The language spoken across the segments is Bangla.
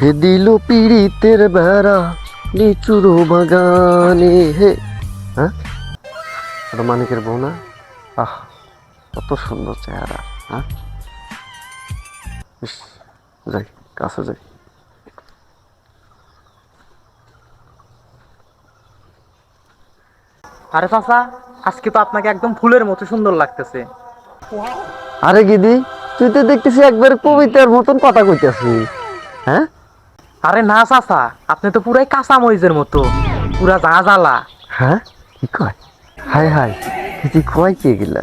বেঁধে দিল পিড়িতের বেড়া লিচুর বাগানে হে। হ্যাঁ? মানিকের বউ না? আহ কত সুন্দর চেহারা হ্যাঁ? যাই কাছে যাই। আরে চাচা আজকে তো আপনাকে একদম ফুলের মতো সুন্দর লাগতেছে। আরে গিদি তুই তো দেখতেছি একবার কবিতার মতন কথা কইতেছিস হ্যাঁ? আরে না চাচা আপনি তো পুরাই কাঁচা মরিচের মতো পুরা যা জ্বালা হ্যাঁ? কি কয়? হাই হাই তুই কয় কে গেলা?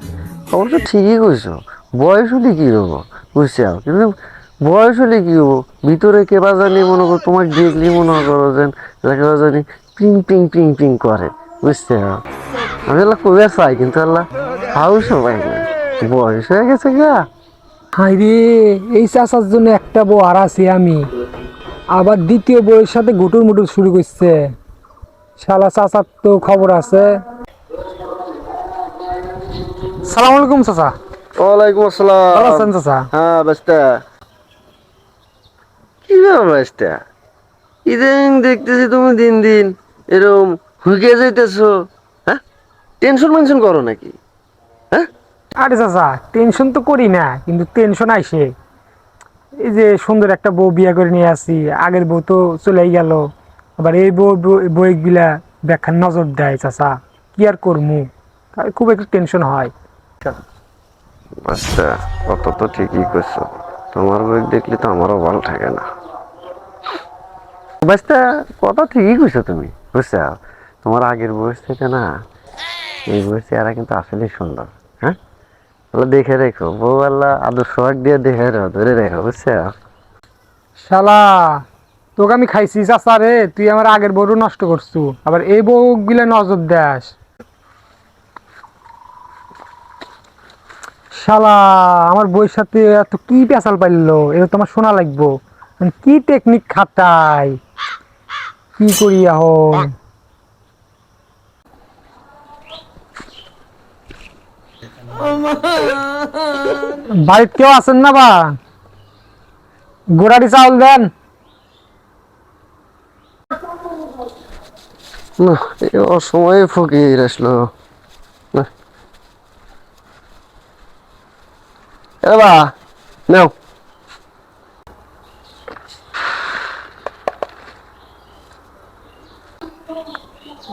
অবশ্য ঠিকই কইছো বয়স হলে কি হব? বুঝছে কিন্তু বয়স হলে কি হব? ভিতরে কেবা জানি মনে করো তোমাকে দেখলি মনে করো যেন কেবা জানি পিং পিং পিং পিং করে বুঝছে আমি আল্লাহ কবে চাই কিন্তু আল্লাহ হাউস পাই না বয়স হয়ে গেছে গা। হাই রে এই চাষার জন্য একটা বউ আর আছি আমি। আবার দ্বিতীয় বউয়ের সাথে গুটুর মুটুর শুরু করছে। শালা চাচার তো খবর আছে। সালাম আলাইকুম চাচা। ওয়ালাইকুম ভালো আছেন চাচা? হ্যাঁ বাস্তা কি ইদানিং দেখতেছি তুমি দিন দিন এরকম হুকে যাইতেছো হ্যাঁ? টেনশন মেনশন করো নাকি হ্যাঁ? আরে চাচা টেনশন তো করি না কিন্তু টেনশন আইসে। এই যে সুন্দর একটা বউ বিয়ে করে নিয়ে আসি, আগের বউ তো চলেই গেল। আবার এই বউ বইগুলা ব্যাখ্যার নজর দেয়, চাচা। কি আর করমু? খুব একটু টেনশন হয়। বাস্তা কত তো ঠিকই করছ তোমার বই দেখলে তো আমারও ভালো থাকে না। বাস্তা কথা ঠিকই কইছো তুমি, বুঝছ? তোমার আগের বয়স থেকে না, এই বয়স চেহারা কিন্তু আসলে সুন্দর হ্যাঁ? দেখে রেখো, বউ আল্লাহ আদর্শ সোহাগ দিয়ে দেখে রেখো, ধরে রেখো, বুঝছ? শালা, তোকে আমি খাইছি চাচা রে, তুই আমার আগের বউরও নষ্ট করছু, আবার এই বউ গুলা নজর দেস। শালা, আমার বইয়ের সাথে এত কি পেঁচাল পাইলো এটা তোমার শোনা লাগবো মানে কি টেকনিক খাটাই? কি করি এখন? বাড়িতে কেউ আছেন না বা? গোড়াটি চাউল দেন। না অসময়ে ফকির আসলো। বা নাও।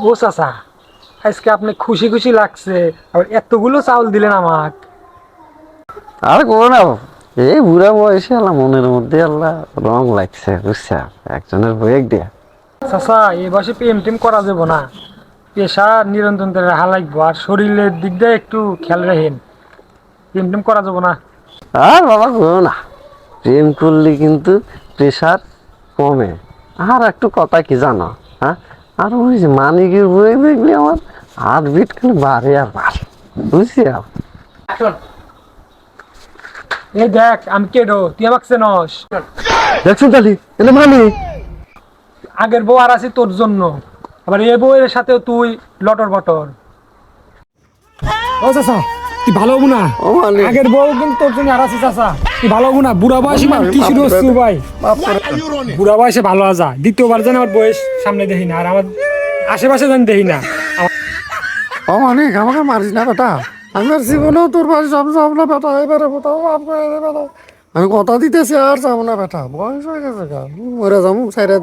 ও চাচা। আজকে আপনি খুশি খুশি লাগছে আবার এতগুলো চাউল দিলেন আমাক। আর করো না এই বুড়া বয়সে আল্লাহ মনের মধ্যে আল্লাহ রং লাগছে বুঝছা? একজনের বইয়ে দিয়া। চাচা এই বয়সে প্রেম টেম করা যাব না। পেশা নিরন্তর রাহা লাগবো আর শরীরের দিক দিয়ে একটু খেয়াল রাখেন। প্রেম টেম করা যাব না। আর বাবা করো না। প্রেম করলে কিন্তু প্রেশার কমে। আর একটু কথা কি জানো হ্যাঁ? আর ওই যে মানিকের বই দেখলে আমার বিট খালি বাড়ে আর বাড়ে বুঝছি এই দেখ আমি কেডো তুই আমাকে চেনস। দেখছ তালি এলে মানিক আগের বউ আর আছি তোর জন্য আবার এই বউয়ের সাথেও তুই লটর বটর। ও চাচা তুই ভালো হব না? আগের বউ কিন্তু তোর জন্য আর আছি চাচা। তুই ভালো হব না? বুড়া বয়সে মানে কি শুরু হচ্ছে ভাই? বুড়া বয়সে ভালো আজা। দ্বিতীয়বার যেন আমার বয়স সামনে দেখি না আর আমার আশেপাশে যেন দেখি না। ও মানিক আমাকে মারিস না বেটা। আমি আর জীবনেও তোর বাড়ি যাব যাব না বেটা এবারে কোথাও বাপ করে দে বেটা। আমি কথা দিতেছি আর যাব না বেটা। বয়স হয়ে গেছে গা। মরে যাব সাইরা